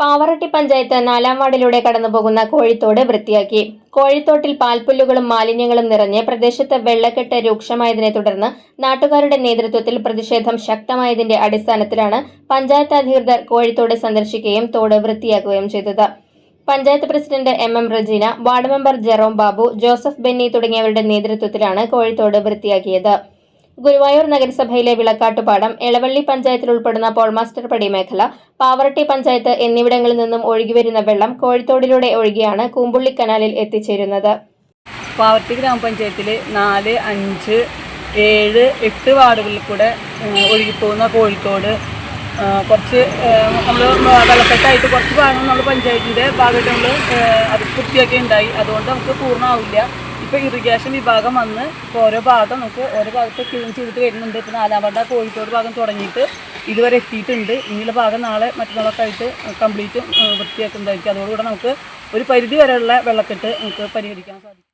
പാവറട്ടി പഞ്ചായത്ത് നാലാം വാർഡിലൂടെ കടന്നുപോകുന്ന കോഴിത്തോട് വൃത്തിയാക്കി. കോഴിത്തോട്ടിൽ പാൽപ്പുല്ലുകളും മാലിന്യങ്ങളും നിറഞ്ഞ് പ്രദേശത്ത് വെള്ളക്കെട്ട് രൂക്ഷമായതിനെ തുടർന്ന് നാട്ടുകാരുടെ നേതൃത്വത്തിൽ പ്രതിഷേധം ശക്തമായതിന്റെ അടിസ്ഥാനത്തിലാണ് പഞ്ചായത്ത് അധികൃതർ കോഴിത്തോട് സന്ദർശിക്കുകയും തോട് വൃത്തിയാക്കുകയും ചെയ്തത്. Panchayat president M M Rajeena ward member Jerome Babu Joseph Benny തുടങ്ങിയവരുടെ നേതൃത്വത്തിലാണ് കോഴിത്തോട് വൃത്തിയാക്കിയത്. ഗുരുവായൂർ നഗരസഭയിലെ വിളക്കാട്ടുപാടം എളവള്ളി പഞ്ചായത്തിൽ ഉൾപ്പെടുന്ന പോൾമാസ്റ്റർ പടി മേഖല പാവറട്ടി പഞ്ചായത്ത് എന്നിവിടങ്ങളിൽ നിന്നും ഒഴുകിവരുന്ന വെള്ളം കോഴിത്തോടിലൂടെ ഒഴുകിയാണ് കൂമ്പുള്ളി കനാലിൽ എത്തിച്ചേരുന്നത്. പാവറട്ടി ഗ്രാമപഞ്ചായത്തിൽ നാല് അഞ്ച് ഏഴ് എട്ട് വാർഡുകളിൽ കൂടെ ഒഴുകിപ്പോകുന്ന കോഴിക്കോട് കുറച്ച് നമ്മൾ വെള്ളക്കെട്ടായിട്ട് കുറച്ച് ഭാഗങ്ങൾ നമ്മൾ പഞ്ചായത്തിന്റെ ഭാഗമായിട്ട് നമ്മൾ അത് വൃത്തിയൊക്കെ ഉണ്ടായി അതുകൊണ്ട് നമുക്ക് പൂർണമാവില്ല. ഇപ്പോൾ ഇറിഗേഷൻ വിഭാഗം വന്ന് ഓരോ ഭാഗം നമുക്ക് ഓരോ ഭാഗത്ത് ക്ലീൻ ചെയ്തിട്ട് വരുന്നുണ്ട്. ഇപ്പോൾ നാലാം കോഴിക്കോട് ഭാഗം തുടങ്ങിയിട്ട് ഇതുവരെ എത്തിയിട്ടുണ്ട്. ഇനിയുള്ള ഭാഗം നാളെ മറ്റന്നാളൊക്കെ ആയിട്ട് കംപ്ലീറ്റ് വൃത്തിയാക്കുന്നതായിരിക്കും. അതോടുകൂടെ നമുക്ക് ഒരു പരിധി വരെയുള്ള വെള്ളക്കെട്ട് നമുക്ക് പരിഹരിക്കാൻ സാധിക്കും.